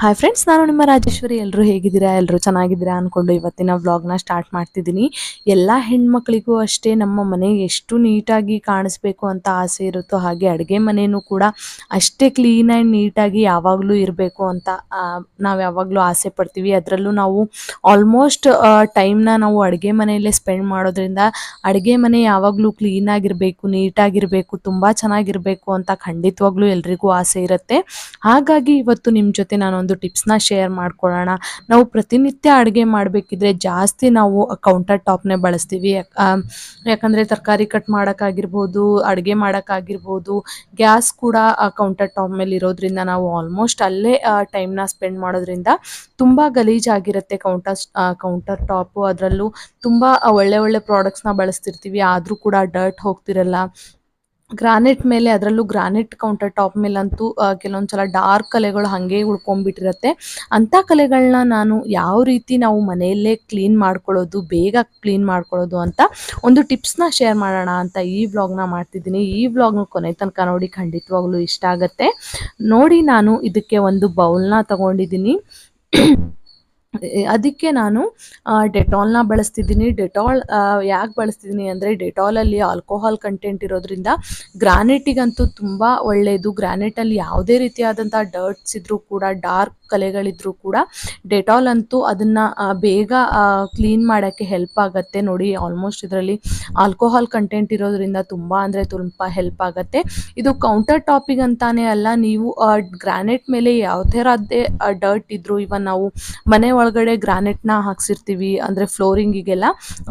Hi friends ನಾನು ನಿಮ್ಮ ರಾಜೇಶ್ವರಿ. ಎಲ್ಲರೂ ಹೇಗಿದ್ದೀರಾ? ಎಲ್ಲರೂ ಚೆನ್ನಾಗಿದ್ದೀರಾ ಅಂದ್ಕೊಂಡು ಇವತ್ತಿನ ವ್ಲಾಗ್ನ ಸ್ಟಾರ್ಟ್ ಮಾಡ್ತಿದ್ದೀನಿ. ಎಲ್ಲ ಹೆಣ್ಮಕ್ಳಿಗೂ ಅಷ್ಟೇ ನಮ್ಮ ಮನೆ ಎಷ್ಟು ನೀಟಾಗಿ ಕಾಣಿಸ್ಬೇಕು ಅಂತ ಆಸೆ ಇರುತ್ತೋ ಹಾಗೆ ಅಡುಗೆ ಮನೆಯೂ ಕೂಡ ಅಷ್ಟೇ ಕ್ಲೀನ್ ಆ್ಯಂಡ್ ನೀಟಾಗಿ ಯಾವಾಗಲೂ ಇರಬೇಕು ಅಂತ ನಾವು ಯಾವಾಗಲೂ ಆಸೆ ಪಡ್ತೀವಿ. ಅದರಲ್ಲೂ ನಾವು ಆಲ್ಮೋಸ್ಟ್ ಟೈಮ್ನ ನಾವು ಅಡುಗೆ ಮನೆಯಲ್ಲೇ ಸ್ಪೆಂಡ್ ಮಾಡೋದ್ರಿಂದ ಅಡುಗೆ ಮನೆ ಯಾವಾಗಲೂ ಕ್ಲೀನಾಗಿರಬೇಕು ನೀಟಾಗಿರಬೇಕು, ತುಂಬ ಚೆನ್ನಾಗಿರಬೇಕು ಅಂತ ಖಂಡಿತವಾಗ್ಲೂ ಎಲ್ರಿಗೂ ಆಸೆ ಇರುತ್ತೆ. ಹಾಗಾಗಿ ಇವತ್ತು ನಿಮ್ಮ ಜೊತೆ ನಾನೊಂದು ಟಿಪ್ಸ್ನ ಶೇರ್ ಮಾಡ್ಕೊಳ್ಳೋಣ. ನಾವು ಪ್ರತಿನಿತ್ಯ ಅಡುಗೆ ಮಾಡಬೇಕಿದ್ರೆ ಜಾಸ್ತಿ ನಾವು ಕೌಂಟರ್ ಟಾಪ್ನೇ ಬಳಸ್ತೀವಿ. ಯಾಕಂದ್ರೆ ತರಕಾರಿ ಕಟ್ ಮಾಡೋಕ್ಕಾಗಿರ್ಬೋದು, ಅಡುಗೆ ಮಾಡೋಕ್ಕಾಗಿರ್ಬೋದು ಗ್ಯಾಸ್ ಕೂಡ ಕೌಂಟರ್ ಟಾಪ್ ಮೇಲೆ ಇರೋದ್ರಿಂದ ನಾವು ಆಲ್ಮೋಸ್ಟ್ ಅಲ್ಲೇ ಟೈಮ್ನ ಸ್ಪೆಂಡ್ ಮಾಡೋದ್ರಿಂದ ತುಂಬ ಗಲೀಜಾಗಿರುತ್ತೆ ಕೌಂಟರ್ ಕೌಂಟರ್ ಟಾಪು ಅದರಲ್ಲೂ ತುಂಬ ಒಳ್ಳೆ ಒಳ್ಳೆ ಪ್ರಾಡಕ್ಟ್ಸ್ನ ಬಳಸ್ತಿರ್ತೀವಿ. ಆದರೂ ಕೂಡ ಡರ್ಟ್ ಹೋಗ್ತಿರಲ್ಲ. ಗ್ರಾನೈಟ್ ಮೇಲೆ ಅದರಲ್ಲೂ ಗ್ರಾನೈಟ್ ಕೌಂಟರ್ ಟಾಪ್ ಮೇಲಂತೂ ಕೆಲವೊಂದು ಸಲ ಡಾರ್ಕ್ ಕಲೆಗಳು ಹಾಗೆ ಉಳ್ಕೊಂಡ್ಬಿಟ್ಟಿರುತ್ತೆ. ಅಂಥ ಕಲೆಗಳನ್ನ ನಾನು ಯಾವ ರೀತಿ ನಾವು ಮನೆಯಲ್ಲೇ ಕ್ಲೀನ್ ಮಾಡ್ಕೊಳ್ಳೋದು, ಬೇಗ ಕ್ಲೀನ್ ಮಾಡ್ಕೊಳ್ಳೋದು ಅಂತ ಒಂದು ಟಿಪ್ಸ್ನ ಶೇರ್ ಮಾಡೋಣ ಅಂತ ಈ ವ್ಲಾಗ್ನ ಮಾಡ್ತಿದ್ದೀನಿ. ಈ ವ್ಲಾಗ್ನ ಕೊನೆ ತನಕ ನೋಡಿ ಖಂಡಿತವಾಗ್ಲೂ ಇಷ್ಟ ಆಗುತ್ತೆ. ನೋಡಿ ನಾನು ಇದಕ್ಕೆ ಒಂದು ಬೌಲ್ನ ತಗೊಂಡಿದ್ದೀನಿ. ಅದಕ್ಕೆ ನಾನು ಡೆಟಾಲ್ನ ಬಳಸ್ತಿದ್ದೀನಿ. ಡೆಟಾಲ್ ಯಾಕೆ ಬಳಸ್ತಿದ್ದೀನಿ ಅಂದರೆ ಡೆಟಾಲಲ್ಲಿ ಆಲ್ಕೋಹಾಲ್ ಕಂಟೆಂಟ್ ಇರೋದ್ರಿಂದ ಗ್ರಾನೈಟಿಗಂತೂ ತುಂಬ ಒಳ್ಳೆಯದು ಗ್ರಾನೈಟಲ್ಲಿ ಯಾವುದೇ ರೀತಿಯಾದಂಥ ಡರ್ಟ್ಸ್ ಇದ್ದರೂ ಕೂಡ, ಡಾರ್ಕ್ ಕಲೆಗಳಿದ್ರೂ ಕೂಡ ಡೆಟಾಲ್ ಅಂತೂ ಅದನ್ನು ಬೇಗ ಕ್ಲೀನ್ ಮಾಡೋಕ್ಕೆ ಹೆಲ್ಪ್ ಆಗುತ್ತೆ. ನೋಡಿ ಆಲ್ಮೋಸ್ಟ್ ಇದರಲ್ಲಿ ಆಲ್ಕೋಹಾಲ್ ಕಂಟೆಂಟ್ ಇರೋದ್ರಿಂದ ತುಂಬ ಅಂದರೆ ತುಂಬ ಹೆಲ್ಪ್ ಆಗುತ್ತೆ. ಇದು ಕೌಂಟರ್ ಟಾಪಿಗೆ ಅಂತಾನೆ ಅಲ್ಲ, ನೀವು ಗ್ರಾನೈಟ್ ಮೇಲೆ ಯಾವ ಥರದ್ದೇ ಡರ್ಟ್ ಇದ್ರು ಇವನ್ ನಾವು ಮನೆ ಒಳಗಡೆ ಗ್ರಾನೈಟ್ನ ಹಾಕ್ಸಿರ್ತೀವಿ, ಅಂದರೆ ಫ್ಲೋರಿಂಗಿಗೆಲ್ಲ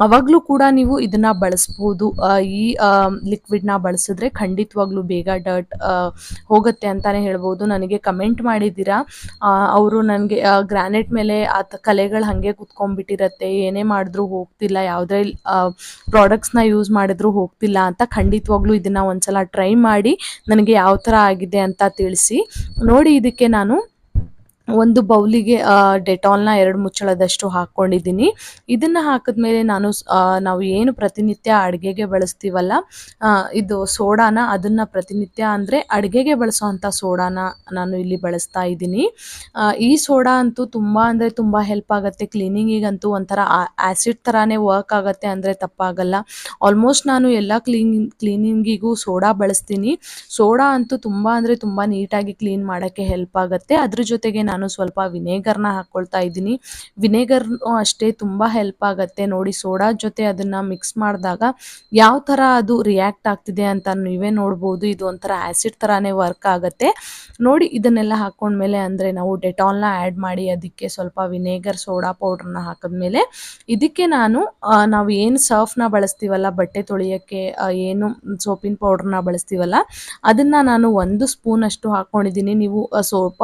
ಅವಾಗಲೂ ಕೂಡ ನೀವು ಇದನ್ನ ಬಳಸ್ಬೋದು. ಈ ಈ ಲಿಕ್ವಿಡ್ನ ಬಳಸಿದ್ರೆ ಖಂಡಿತವಾಗ್ಲೂ ಬೇಗ ಡರ್ಟ್ ಹೋಗುತ್ತೆ ಅಂತಾನೆ ಹೇಳ್ಬೋದು. ನನಗೆ ಕಮೆಂಟ್ ಮಾಡಿದ್ದೀರಾ? ಅವರು ನನಗೆ ಗ್ರಾನೈಟ್ ಮೇಲೆ ಆ ಕಲೆಗಳು ಹಾಗೆ ಕುತ್ಕೊಂಡ್ಬಿಟ್ಟಿರತ್ತೆ, ಏನೇ ಮಾಡಿದ್ರೂ ಹೋಗ್ತಿಲ್ಲ ಯಾವುದೇ ಪ್ರಾಡಕ್ಟ್ಸ್ನ ಯೂಸ್ ಮಾಡಿದ್ರೂ ಹೋಗ್ತಿಲ್ಲ ಅಂತ ಖಂಡಿತವಾಗ್ಲೂ ಇದನ್ನ ಒಂದ್ಸಲ ಟ್ರೈ ಮಾಡಿ, ನನಗೆ ಯಾವ ಥರ ಆಗಿದೆ ಅಂತ ತಿಳಿಸಿ. ನೋಡಿ, ಇದಕ್ಕೆ ನಾನು ಒಂದು ಬೌಲಿಗೆ ಡೆಟಾಲ್ನ ಎರಡು ಮುಚ್ಚಳದಷ್ಟು ಹಾಕ್ಕೊಂಡಿದ್ದೀನಿ. ಇದನ್ನು ಹಾಕಿದ್ಮೇಲೆ ನಾನು ನಾವು ಏನು ಪ್ರತಿನಿತ್ಯ ಅಡುಗೆಗೆ ಬಳಸ್ತೀವಲ್ಲ ಇದು ಸೋಡಾನ, ಅದನ್ನು ಪ್ರತಿನಿತ್ಯ ಅಂದರೆ ಅಡುಗೆಗೆ ಬಳಸೋವಂಥ ಸೋಡಾನ ನಾನು ಇಲ್ಲಿ ಬಳಸ್ತಾ ಇದ್ದೀನಿ. ಈ ಸೋಡಾ ಅಂತೂ ತುಂಬ ಅಂದರೆ ತುಂಬ ಹೆಲ್ಪ್ ಆಗುತ್ತೆ. ಕ್ಲೀನಿಂಗಿಗಂತೂ ಒಂಥರ ಆ್ಯಸಿಡ್ ಥರನೇ ವರ್ಕ್ ಆಗುತ್ತೆ ಅಂದರೆ ತಪ್ಪಾಗಲ್ಲ. ಆಲ್ಮೋಸ್ಟ್ ನಾನು ಎಲ್ಲ ಕ್ಲೀನ್ ಕ್ಲೀನಿಂಗಿಗೂ ಸೋಡಾ ಬಳಸ್ತೀನಿ. ಸೋಡಾ ಅಂತೂ ತುಂಬ ಅಂದರೆ ತುಂಬ ನೀಟಾಗಿ ಕ್ಲೀನ್ ಮಾಡೋಕ್ಕೆ ಹೆಲ್ಪ್ ಆಗುತ್ತೆ. ಅದ್ರ ಜೊತೆಗೆ ನಾನು ಸ್ವಲ್ಪ ವಿನೇಗರ್ನ ಹಾಕ್ಕೊಳ್ತಾ ಇದ್ದೀನಿ. ವಿನೇಗರ್ ಅಷ್ಟೇ ತುಂಬ ಹೆಲ್ಪ್ ಆಗುತ್ತೆ. ನೋಡಿ ಸೋಡಾ ಜೊತೆ ಅದನ್ನು ಮಿಕ್ಸ್ ಮಾಡಿದಾಗ ಯಾವ ಥರ ಅದು ರಿಯಾಕ್ಟ್ ಆಗ್ತಿದೆ ಅಂತ ನೀವೇ ನೋಡ್ಬೋದು. ಇದು ಒಂಥರ ಆ್ಯಸಿಡ್ ಥರನೇ ವರ್ಕ್ ಆಗುತ್ತೆ. ನೋಡಿ ಇದನ್ನೆಲ್ಲ ಹಾಕ್ಕೊಂಡ್ಮೇಲೆ ಅಂದರೆ ನಾವು ಡೆಟಾಲ್ನ ಆ್ಯಡ್ ಮಾಡಿ ಅದಕ್ಕೆ ಸ್ವಲ್ಪ ವಿನೇಗರ್ ಸೋಡಾ ಪೌಡ್ರನ್ನ ಹಾಕಿದ್ಮೇಲೆ ಇದಕ್ಕೆ ನಾನು ನಾವು ಏನು ಸರ್ಫ್ನ ಬಳಸ್ತೀವಲ್ಲ, ಬಟ್ಟೆ ತೊಳೆಯೋಕ್ಕೆ ಏನು ಸೋಪಿನ ಪೌಡ್ರನ್ನ ಬಳಸ್ತೀವಲ್ಲ, ಅದನ್ನು ನಾನು ಒಂದು ಸ್ಪೂನ್ ಅಷ್ಟು ಹಾಕ್ಕೊಂಡಿದ್ದೀನಿ ನೀವು ಸೋಪ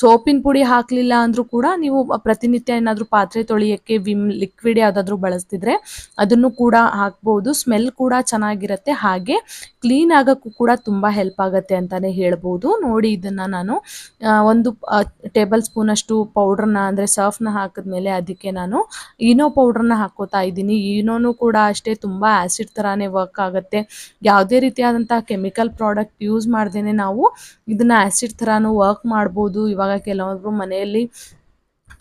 ಸೋಪಿನ ಪುಡಿ ಹಾಕಲಿಲ್ಲ ಅಂದರೂ ಕೂಡ ನೀವು ಪ್ರತಿನಿತ್ಯ ಏನಾದರೂ ಪಾತ್ರೆ ತೊಳೆಯೋಕ್ಕೆ ವಿಮ್ ಲಿಕ್ವಿಡ್ ಯಾವುದಾದ್ರೂ ಬಳಸ್ತಿದ್ರೆ ಅದನ್ನು ಕೂಡ ಹಾಕ್ಬೋದು. ಸ್ಮೆಲ್ ಕೂಡ ಚೆನ್ನಾಗಿರುತ್ತೆ. ಹಾಗೆ ಕ್ಲೀನ್ ಆಗೋಕ್ಕೂ ಕೂಡ ತುಂಬ ಹೆಲ್ಪ್ ಆಗುತ್ತೆ ಅಂತಲೇ ಹೇಳ್ಬೋದು. ನೋಡಿ ಇದನ್ನು ನಾನು ಒಂದು ಟೇಬಲ್ ಸ್ಪೂನಷ್ಟು ಪೌಡ್ರನ್ನ ಅಂದರೆ ಸರ್ಫ್ನ ಹಾಕಿದ್ಮೇಲೆ ಅದಕ್ಕೆ ನಾನು ಈನೋ ಪೌಡ್ರನ್ನ ಹಾಕೋತಾ ಇದ್ದೀನಿ. ಈನೋನು ಕೂಡ ಅಷ್ಟೇ ತುಂಬ ಆ್ಯಸಿಡ್ ತರಾನೇ ವರ್ಕ್ ಆಗುತ್ತೆ. ಯಾವುದೇ ರೀತಿಯಾದಂಥ ಕೆಮಿಕಲ್ ಪ್ರಾಡಕ್ಟ್ ಯೂಸ್ ಮಾಡ್ದೇ ನಾವು ಇದನ್ನ ಆ್ಯಸಿಡ್ ಥರಾನು ವರ್ಕ್ ಮಾಡ್ಬೋದು. ಇವಾಗ ಕೆಲವೊಬ್ರು ಮನೆಯಲ್ಲಿ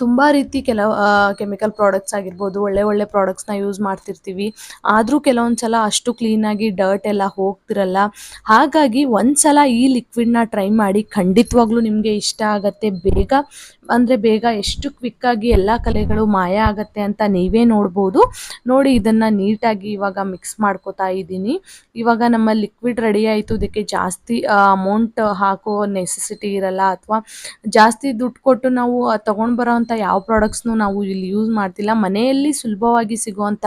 ತುಂಬ ರೀತಿ ಕೆಲವು ಕೆಮಿಕಲ್ ಪ್ರಾಡಕ್ಟ್ಸ್ ಆಗಿರ್ಬೋದು, ಒಳ್ಳೆ ಒಳ್ಳೆ ಪ್ರಾಡಕ್ಟ್ಸ್ನ ಯೂಸ್ ಮಾಡ್ತಿರ್ತೀವಿ. ಆದರೂ ಕೆಲವೊಂದು ಸಲ ಅಷ್ಟು ಕ್ಲೀನಾಗಿ ಡರ್ಟ್ ಎಲ್ಲ ಹೋಗ್ತಿರಲ್ಲ. ಹಾಗಾಗಿ ಒಂದು ಸಲ ಈ ಲಿಕ್ವಿಡ್ನ ಟ್ರೈ ಮಾಡಿ ಖಂಡಿತವಾಗ್ಲೂ ನಿಮಗೆ ಇಷ್ಟ ಆಗತ್ತೆ. ಬೇಗ ಅಂದರೆ ಬೇಗ ಎಷ್ಟು ಕ್ವಿಕ್ಕಾಗಿ ಎಲ್ಲ ಕಲೆಗಳು ಮಾಯ ಆಗುತ್ತೆ ಅಂತ ನೀವೇ ನೋಡ್ಬೋದು. ನೋಡಿ ಇದನ್ನು ನೀಟಾಗಿ ಇವಾಗ ಮಿಕ್ಸ್ ಮಾಡ್ಕೋತಾ ಇದ್ದೀನಿ. ಇವಾಗ ನಮ್ಮ ಲಿಕ್ವಿಡ್ ರೆಡಿ ಆಯಿತು. ಇದಕ್ಕೆ ಜಾಸ್ತಿ ಅಮೌಂಟ್ ಹಾಕೋ ನೆಸೆಸಿಟಿ ಇರಲ್ಲ ಅಥವಾ ಜಾಸ್ತಿ ದುಡ್ಡು ಕೊಟ್ಟು ನಾವು ತೊಗೊಂಡು ಬರೋವಂಥ ಯಾವ ಪ್ರಾಡಕ್ಟ್ಸ್ನು ನಾವು ಇಲ್ಲಿ ಯೂಸ್ ಮಾಡ್ತಿಲ್ಲ. ಮನೆಯಲ್ಲಿ ಸುಲಭವಾಗಿ ಸಿಗುವಂಥ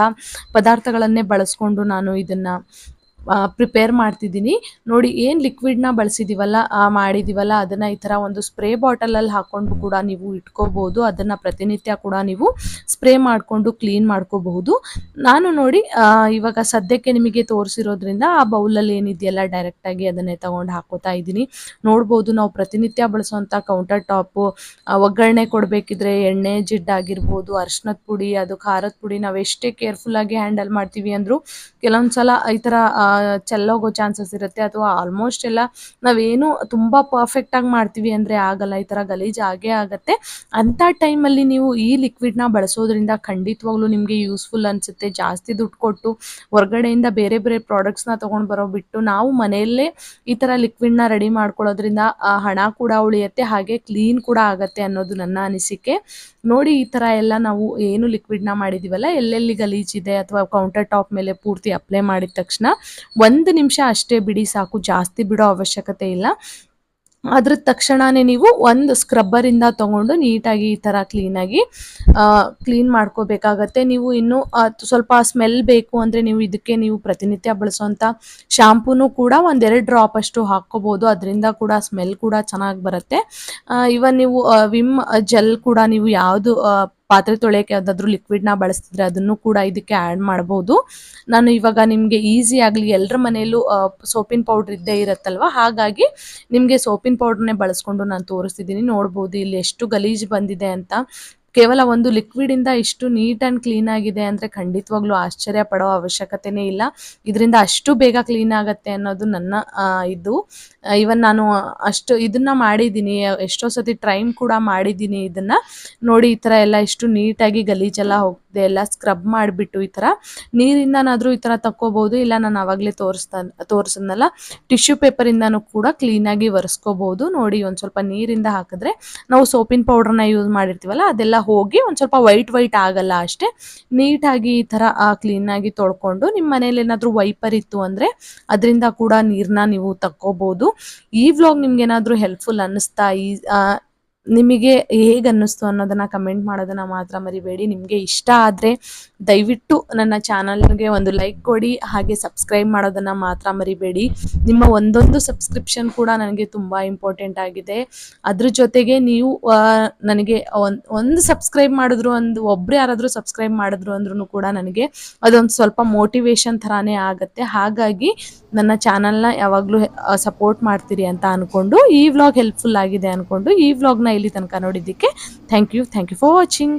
ಪದಾರ್ಥಗಳನ್ನೇ ಬಳಸ್ಕೊಂಡು ನಾನು ಇದನ್ನು ಪ್ರಿಪೇರ್ ಮಾಡ್ತಿದ್ದೀನಿ. ನೋಡಿ ಏನು ಲಿಕ್ವಿಡ್ನ ಬಳಸಿದ್ದೀವಲ್ಲ ಆ, ಮಾಡಿದ್ದೀವಲ್ಲ ಅದನ್ನು ಈ ಥರ ಒಂದು ಸ್ಪ್ರೇ ಬಾಟಲಲ್ಲಿ ಹಾಕ್ಕೊಂಡು ಕೂಡ ನೀವು ಇಟ್ಕೋಬೋದು. ಅದನ್ನು ಪ್ರತಿನಿತ್ಯ ಕೂಡ ನೀವು ಸ್ಪ್ರೇ ಮಾಡಿಕೊಂಡು ಕ್ಲೀನ್ ಮಾಡ್ಕೋಬಹುದು. ನಾನು ನೋಡಿ ಇವಾಗ ಸದ್ಯಕ್ಕೆ ನಿಮಗೆ ತೋರಿಸಿರೋದ್ರಿಂದ ಆ ಬೌಲಲ್ಲಿ ಏನಿದೆಯಲ್ಲ ಡೈರೆಕ್ಟಾಗಿ ಅದನ್ನೇ ತಗೊಂಡು ಹಾಕೋತಾ ಇದ್ದೀನಿ. ನೋಡ್ಬೋದು ನಾವು ಪ್ರತಿನಿತ್ಯ ಬಳಸುವಂಥ ಕೌಂಟರ್ ಟಾಪು ಒಗ್ಗರಣೆ ಕೊಡಬೇಕಿದ್ರೆ ಎಣ್ಣೆ ಜಿಡ್ಡಾಗಿರ್ಬೋದು ಅರ್ಶಿನದ ಪುಡಿ ಅದು ಖಾರದ ಪುಡಿ ನಾವು ಎಷ್ಟೇ ಕೇರ್ಫುಲ್ಲಾಗಿ ಹ್ಯಾಂಡಲ್ ಮಾಡ್ತೀವಿ ಅಂದರೂ ಕೆಲವೊಂದು ಸಲ ಈ ಥರ ಚೆಲ್ಲೋಗೋ ಚಾನ್ಸಸ್ ಇರುತ್ತೆ. ಅಥವಾ ಆಲ್ಮೋಸ್ಟ್ ಎಲ್ಲ ನಾವೇನು ತುಂಬ ಪರ್ಫೆಕ್ಟಾಗಿ ಮಾಡ್ತೀವಿ ಅಂದರೆ ಆಗಲ್ಲ, ಈ ಥರ ಗಲೀಜು ಆಗೇ ಆಗುತ್ತೆ. ಅಂಥ ಟೈಮಲ್ಲಿ ನೀವು ಈ ಲಿಕ್ವಿಡ್ನ ಬಳಸೋದ್ರಿಂದ ಖಂಡಿತವಾಗ್ಲೂ ನಿಮಗೆ ಯೂಸ್ಫುಲ್ ಅನಿಸುತ್ತೆ. ಜಾಸ್ತಿ ದುಡ್ಡು ಕೊಟ್ಟು ಹೊರಗಡೆಯಿಂದ ಬೇರೆ ಬೇರೆ ಪ್ರಾಡಕ್ಟ್ಸ್ನ ತೊಗೊಂಡು ಬರೋ ಬಿಟ್ಟು ನಾವು ಮನೆಯಲ್ಲೇ ಈ ಥರ ಲಿಕ್ವಿಡ್ನ ರೆಡಿ ಮಾಡ್ಕೊಳ್ಳೋದ್ರಿಂದ ಹಣ ಕೂಡ ಉಳಿಯುತ್ತೆ, ಹಾಗೆ ಕ್ಲೀನ್ ಕೂಡ ಆಗುತ್ತೆ ಅನ್ನೋದು ನನ್ನ ಅನಿಸಿಕೆ. ನೋಡಿ, ಈ ಥರ ಎಲ್ಲ ನಾವು ಏನು ಲಿಕ್ವಿಡ್ನ ಮಾಡಿದ್ದೀವಲ್ಲ ಎಲ್ಲೆಲ್ಲಿ ಗಲೀಜಿದೆ ಅಥವಾ ಕೌಂಟರ್ ಟಾಪ್ ಮೇಲೆ ಪೂರ್ತಿ ಅಪ್ಲೈ ಮಾಡಿದ ತಕ್ಷಣ ಒಂದು ನಿಮಿಷ ಅಷ್ಟೇ ಬಿಡಿ, ಸಾಕು. ಜಾಸ್ತಿ ಬಿಡೋ ಅವಶ್ಯಕತೆ ಇಲ್ಲ. ಅದ್ರ ತಕ್ಷಣನೇ ನೀವು ಒಂದು ಸ್ಕ್ರಬ್ಬರಿಂದ ತಗೊಂಡು ನೀಟಾಗಿ ಈ ಥರ ಕ್ಲೀನಾಗಿ ಕ್ಲೀನ್ ಮಾಡ್ಕೋಬೇಕಾಗತ್ತೆ. ನೀವು ಇನ್ನು ಸ್ವಲ್ಪ ಸ್ಮೆಲ್ ಬೇಕು ಅಂದರೆ ನೀವು ಇದಕ್ಕೆ ನೀವು ಪ್ರತಿನಿತ್ಯ ಬಳಸುವಂಥ ಶಾಂಪೂನು ಕೂಡ ಒಂದೆರಡು ಡ್ರಾಪ್ ಅಷ್ಟು ಹಾಕ್ಕೋಬೋದು. ಅದರಿಂದ ಕೂಡ ಸ್ಮೆಲ್ ಕೂಡ ಚೆನ್ನಾಗಿ ಬರುತ್ತೆ. ಇವನ್ ನೀವು ವಿಮ್ ಜೆಲ್ ಕೂಡ ನೀವು ಯಾವುದು ಪಾತ್ರೆ ತೊಳೆಯೋಕೆ ಯಾವುದಾದ್ರೂ ಲಿಕ್ವಿಡ್ನ ಬಳಸ್ತಿದ್ರೆ ಅದನ್ನು ಕೂಡ ಇದಕ್ಕೆ ಆ್ಯಡ್ ಮಾಡ್ಬೋದು. ನಾನು ಇವಾಗ ನಿಮಗೆ ಈಸಿ ಆಗಲಿ ಎಲ್ಲರ ಮನೆಯಲ್ಲೂ ಸೋಪಿನ ಪೌಡ್ರ್ ಇದ್ದೇ ಇರುತ್ತಲ್ವ? ಹಾಗಾಗಿ ನಿಮಗೆ ಸೋಪಿನ ಪೌಡ್ರನ್ನೇ ಬಳಸ್ಕೊಂಡು ನಾನು ತೋರಿಸ್ತಿದ್ದೀನಿ ನೋಡ್ಬೋದು ಇಲ್ಲಿ ಎಷ್ಟು ಗಲೀಜು ಬಂದಿದೆ ಅಂತ. ಕೇವಲ ಒಂದು ಲಿಕ್ವಿಡಿಂದ ಇಷ್ಟು ನೀಟ್ ಆ್ಯಂಡ್ ಕ್ಲೀನ್ ಆಗಿದೆ ಅಂದರೆ ಖಂಡಿತವಾಗ್ಲೂ ಆಶ್ಚರ್ಯ ಪಡೋ ಅವಶ್ಯಕತೆನೇ ಇಲ್ಲ. ಇದರಿಂದ ಅಷ್ಟು ಬೇಗ ಕ್ಲೀನ್ ಆಗುತ್ತೆ ಅನ್ನೋದು ನನ್ನ ಇದು. ಇವನ್ ನಾನು ಅಷ್ಟು ಇದನ್ನ ಮಾಡಿದ್ದೀನಿ, ಎಷ್ಟೋ ಸತಿ ಟ್ರೈನ್ ಕೂಡ ಮಾಡಿದ್ದೀನಿ ಇದನ್ನ. ನೋಡಿ ಈ ಥರ ಎಲ್ಲ ಇಷ್ಟು ನೀಟಾಗಿ ಗಲೀಜೆಲ್ಲ ಹೋಗಿದೆ ಎಲ್ಲ ಸ್ಕ್ರಬ್ ಮಾಡಿಬಿಟ್ಟು ಈ ಥರ ನೀರಿಂದನಾದರೂ ಈ ಥರ ತಕ್ಕೋಬೋದು, ಇಲ್ಲ ನಾನು ಆವಾಗಲೇ ತೋರಿಸ್ತಾ, ತೋರಿಸಿದ್ನಲ್ಲ ಟಿಶ್ಯೂ ಪೇಪರಿಂದನೂ ಕೂಡ ಕ್ಲೀನಾಗಿ ಒರೆಸ್ಕೋಬಹುದು ನೋಡಿ ಒಂದು ಸ್ವಲ್ಪ ನೀರಿಂದ ಹಾಕಿದ್ರೆ ನಾವು ಸೋಪಿನ ಪೌಡ್ರನ್ನ ಯೂಸ್ ಮಾಡಿರ್ತೀವಲ್ಲ, ಅದೆಲ್ಲ ಹೋಗಿ ಒಂದು ಸ್ವಲ್ಪ ವೈಟ್ ವೈಟ್ ಆಗಲ್ಲ ಅಷ್ಟೇ, ನೀಟಾಗಿ ಈ ಥರ ಕ್ಲೀನಾಗಿ ತೊಳ್ಕೊಂಡು ನಿಮ್ಮ ಮನೇಲಿ ಏನಾದರೂ ವೈಪರ್ ಇತ್ತು ಅಂದರೆ ಅದರಿಂದ ಕೂಡ ನೀರನ್ನ ನೀವು ತಕ್ಕೋಬಹುದು ಈ ವ್ಲಾಗ್ ನಿಮ್ಗೆ ಏನಾದರೂ ಹೆಲ್ಪ್ಫುಲ್ ಅನ್ನಿಸ್ತಾ ಈ ನಿಮಗೆ ಹೇಗೆ ಅನ್ನಿಸ್ತು ಅನ್ನೋದನ್ನ ಕಮೆಂಟ್ ಮಾಡೋದನ್ನ ಮಾತ್ರ ಮರಿಬೇಡಿ. ನಿಮಗೆ ಇಷ್ಟ ಆದರೆ ದಯವಿಟ್ಟು ನನ್ನ ಚಾನಲ್ಗೆ ಒಂದು ಲೈಕ್ ಕೊಡಿ, ಹಾಗೆ ಸಬ್ಸ್ಕ್ರೈಬ್ ಮಾಡೋದನ್ನ ಮಾತ್ರ ಮರಿಬೇಡಿ. ನಿಮ್ಮ ಒಂದೊಂದು ಸಬ್ಸ್ಕ್ರಿಪ್ಷನ್ ಕೂಡ ನನಗೆ ತುಂಬ ಇಂಪಾರ್ಟೆಂಟ್ ಆಗಿದೆ. ಅದ್ರ ಜೊತೆಗೆ ನೀವು ನನಗೆ ಒಂದು ಸಬ್ಸ್ಕ್ರೈಬ್ ಮಾಡಿದ್ರು ಒಂದು ಒಬ್ಬರು ಯಾರಾದರೂ ಸಬ್ಸ್ಕ್ರೈಬ್ ಮಾಡಿದ್ರು ಅಂದ್ರೂ ಕೂಡ ನನಗೆ ಅದೊಂದು ಸ್ವಲ್ಪ ಮೋಟಿವೇಶನ್ ಥರಾನೇ ಆಗುತ್ತೆ. ಹಾಗಾಗಿ ನನ್ನ ಚಾನಲ್ನ ಯಾವಾಗಲೂ ಸಪೋರ್ಟ್ ಮಾಡ್ತೀರಿ ಅಂತ ಅಂದ್ಕೊಂಡು ಈ ವ್ಲಾಗ್ ಹೆಲ್ಪ್ಫುಲ್ ಆಗಿದೆ ಅಂದ್ಕೊಂಡು ಈ ವ್ಲಾಗ್ನ ಇಲ್ಲಿ ತನಕ ನೋಡಿದ್ದಕ್ಕೆ. Thank you thank you for watching